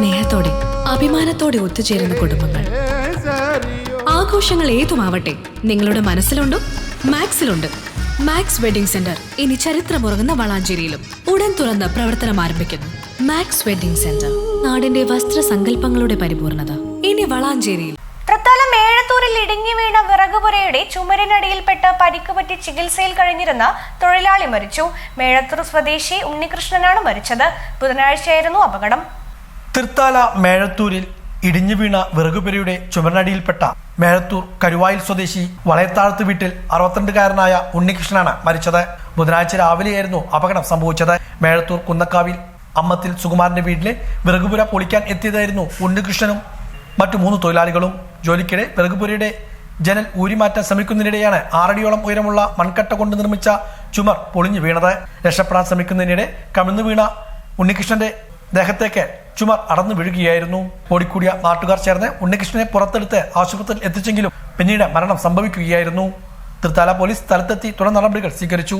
സ്നേഹത്തോടെ അഭിമാനത്തോടെ ഒത്തുചേരുന്ന കുടുംബങ്ങൾ. ആഘോഷങ്ങൾ ഏതുമാവട്ടെ നിങ്ങളുടെ മനസ്സിലുണ്ടോ മാക്സിലുണ്ട്. മാക്സ് വെഡിംഗ് സെന്റർ ഇനി ചരിത്രമുറങ്ങുന്ന വളാഞ്ചേരിയിലും ഉടൻ തുറന്ന് പ്രവർത്തനം ആരംഭിക്കുന്നു. മാക്സ് വെഡിംഗ് സെന്റർ നാടിന്റെ വസ്ത്ര വസ്ത്രസങ്കല്പങ്ങളുടെ പരിപൂർണത. ഇനി വളാഞ്ചേരിയിൽ. തൃത്താലം ഏഴത്തൂരിൽ ഇടുങ്ങി വീണ വിറകുപുരയുടെ ചുമരിനടിയിൽപ്പെട്ട് പരിക്ക് പറ്റി ചികിത്സയിൽ കഴിഞ്ഞിരുന്ന തൊഴിലാളി മരിച്ചു. മേഴത്തൂർ സ്വദേശി ഉണ്ണികൃഷ്ണനാണ് മരിച്ചത്. ബുധനാഴ്ചയായിരുന്നു അപകടം. തൃത്താല മേഴത്തൂരിൽ ഇടിഞ്ഞു വീണ വിറകുപെരിയുടെ ചുമരനടിയിൽപ്പെട്ട മേഴത്തൂർ കരുവായിൽ സ്വദേശി വളയത്താഴത്ത് വീട്ടിൽ അറുപത്തിരണ്ടുകാരനായ ഉണ്ണികൃഷ്ണനാണ് മരിച്ചത്. ബുധനാഴ്ച രാവിലെയായിരുന്നു അപകടം സംഭവിച്ചത്. മേഴത്തൂർ കുന്നക്കാവിൽ അമ്മത്തിൽ സുകുമാരന്റെ വീട്ടിലെ വിറകുപുര പൊളിക്കാൻ എത്തിയതായിരുന്നു ഉണ്ണികൃഷ്ണനും മറ്റു മൂന്ന് തൊഴിലാളികളും. ജോലിക്കിടെ വിറകുപുരയുടെ ജനൽ ഊരിമാറ്റാൻ ശ്രമിക്കുന്നതിനിടെയാണ് ആറടിയോളം ഉയരമുള്ള മൺകട്ട കൊണ്ട് നിർമ്മിച്ച ചുമർ പൊളിഞ്ഞു വീണത്. രക്ഷപ്പെടാൻ ശ്രമിക്കുന്നതിനിടെ കമിഴ്ന്നു വീണ ഉണ്ണികൃഷ്ണന്റെ ദേഹത്തേക്ക് ചുമർ അടന്നു വീഴുകയായിരുന്നു. ഓടിക്കൂടിയ നാട്ടുകാർ ചേർന്ന് ഉണ്ണികൃഷ്ണനെ പുറത്തെടുത്ത് ആശുപത്രിയിൽ എത്തിച്ചെങ്കിലും പിന്നീട് മരണം സംഭവിക്കുകയായിരുന്നു. തൃത്താല പോലീസ് സ്ഥലത്തെത്തി തുടർ നടപടികൾ സ്വീകരിച്ചു.